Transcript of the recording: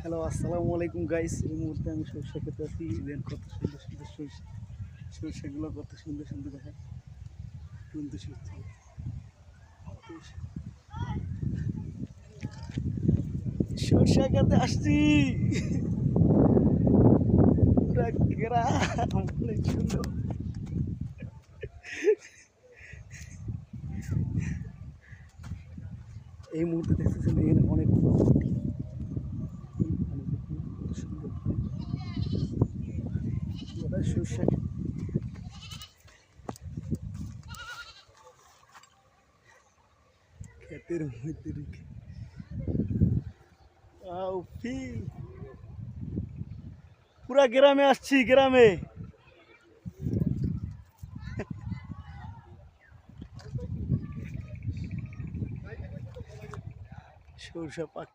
Hello আসসালামু আলাইকুম guys এই মুহূর্তে আমি সরষে খেতে আছি। দেন কত সুন্দর সুন্দর সরষে সরষেগুলো কত সুন্দর সুন্দর দেখা। কিন্তু সত্যি সরষে খেতে আসছি। অনেক সুন্দর। এই মুহূর্তে দেখতেছেন এখানে অনেক মাটি মানে দেখুন কত সুন্দর ওটা সরষে ক্ষেতের মধ্যে রেখে পুরা গ্রামে আসছি গ্রামে। সরষে পাক